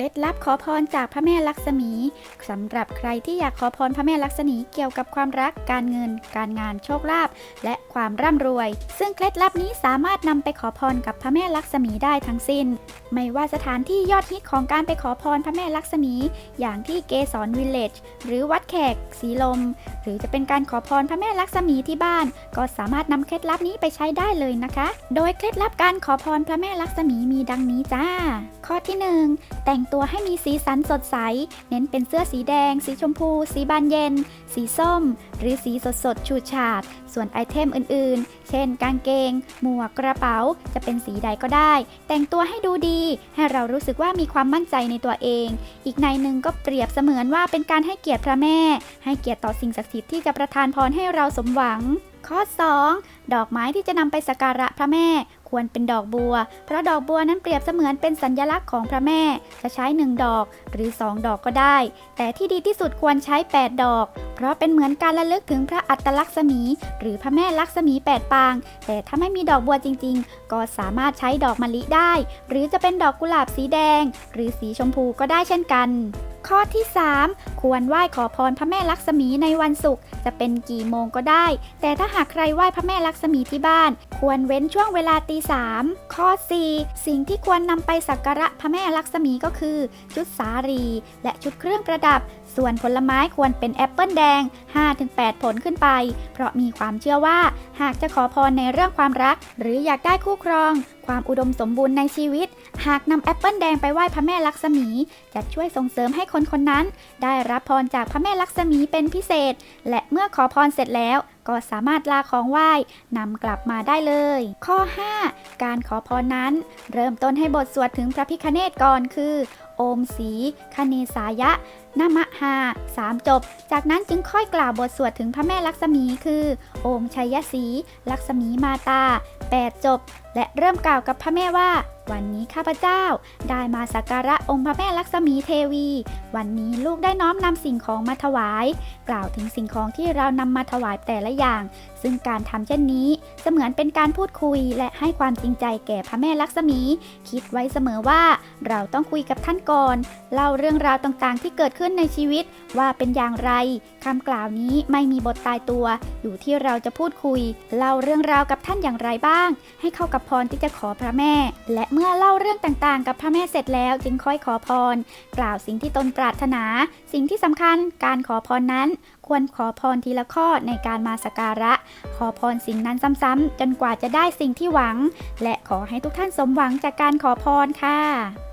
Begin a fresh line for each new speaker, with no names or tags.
ล็ดลับขอพรจากพระแม่ลักษมีสำหรับใครที่อยากขอพรพระแม่ลักษมีเกี่ยวกับความรักการเงิน การงานโชคลาภและความร่ำรวย ซึ่งเคล็ดลับนี้สามารถนำไปขอพรกับพระแม่ลักษมีได้ทั้งสิ้น ไม่ว่าสถานที่ยอดฮิตของการไปขอพรพระแม่ลักษมี อย่างที่เกสรวิลเลจหรือวัดแขก สีลม หรือจะเป็นการขอพรพระแม่ลักษมีที่บ้าน ก็สามารถนำเคล็ดลับนี้ไปใช้ได้เลยนะคะ โดยเคล็ดลับการขอพรพระแม่ลักษมีมีดังนี้จ้า ข้อที่หนึ่งแต่งตัวให้มีสีสันสดใส เน้นเป็นเสื้อสีแดง สีชมพู สีบานเย็น สีส้ม หรือสีสดสดฉูดฉาด ส่วนไอเทมอื่นๆ เช่น กางเกง หมวกกระเป๋า จะเป็นสีใดก็ได้ แต่งตัวให้ดูดี ให้เรารู้สึกว่ามีความมั่นใจในตัวเอง อีกในหนึ่งก็เปรียบเสมือนว่าเป็นการให้เกียรติพระแม่ ให้เกียรติต่อสิ่งศักดิ์สิทธิ์ที่จะประทานพรให้เราสมหวัง ข้อ 2 ดอกไม้ที่จะนำไปสักการะพระแม่ ควรเป็นดอกบัว เพราะดอกบัวนั้นเปรียบเสมือนเป็นสัญลักษณ์ของพระแม่ จะใช้ 1 ดอกหรือ 2 ดอกก็ได้ แต่ที่ดีที่สุดควรใช้ 8 ดอก เพราะเป็นเหมือนการระลึกถึงพระอัตลักษมี หรือพระแม่ลักษมี 8 ปาง แต่ถ้าไม่มีดอกบัวจริง ๆ ก็สามารถใช้ดอกมะลิได้ หรือจะเป็นดอกกุหลาบสีแดง หรือสีชมพูก็ได้เช่นกัน ข้อที่ 3 ควรไหว้ขอพรพระแม่ลักษมีในวันศุกร์จะเป็นกี่โมงก็ได้ แต่ถ้าหากใครไหว้พระแม่ลักษมีที่บ้าน ควรเว้นช่วงเวลาตีสามข้อ 4 สิ่งที่ควรนำไปสักการะพระแม่ลักษมีก็คือ ชุดสารี และชุดเครื่องประดับ ส่วนผลไม้ควรเป็นแอปเปิลแดง 5-8 ผลขึ้นไป เพราะมีความเชื่อว่า หากจะขอพรในเรื่องความรัก หรืออยากได้คู่ครอง ความอุดมสมบูรณ์ในชีวิต หากนำแอปเปิลแดงไปไหว้พระแม่ลักษมี จะช่วยส่งเสริมให้คนคนนั้น ได้รับพรจากพระแม่ลักษมีเป็นพิเศษ และเมื่อขอพรเสร็จแล้ว ก็สามารถลาของไหว้นำกลับมาได้เลย ข้อ 5 การขอพรนั้น เริ่มต้นให้บทสวดถึงพระพิคเนตก่อนคือ โอมสีคเนสายะนมหาสามจบ จากนั้นจึงค่อยกล่าวบทสวดถึงพระแม่ลักษมีคือ โอมชัยศรีลักษมีมาตา 8 จบ และเริ่มกล่าวกับพระแม่ว่า วันนี้ข้าพเจ้าได้มาสักการะองค์พระแม่ลักษมีเทวี วันนี้ลูกได้น้อมนำสิ่งของมาถวาย กล่าวถึงสิ่งของที่เรานำมาถวายแต่ละอย่างซึ่งการทำเช่นนี้เสมือนเป็นการพูดคุยและให้ความจริงใจแก่พระแม่ลักษมี คิดไว้เสมอว่าเราต้องคุยกับท่านก่อนเล่าเรื่องราวต่างๆ ที่เกิดขึ้นในชีวิตว่าเป็นอย่างไรคำกล่าวนี้ไม่มีบทตายตัว อยู่ที่เราจะพูดคุยเล่าเรื่องราวกับท่านอย่างไรบ้าง ให้เข้ากับพรที่จะขอพระแม่ และเมื่อเล่าเรื่องต่างๆ กับพระแม่เสร็จแล้วจึงค่อยขอพร กล่าวสิ่งที่ตนปรารถนา สิ่งที่สำคัญการขอพรนั้น ควรขอพรทีละข้อในการมาสักการะ ขอพรสิ่งนั้นซ้ำๆจนกว่าจะได้สิ่งที่หวัง และขอให้ทุกท่านสมหวังจากการขอพรค่ะ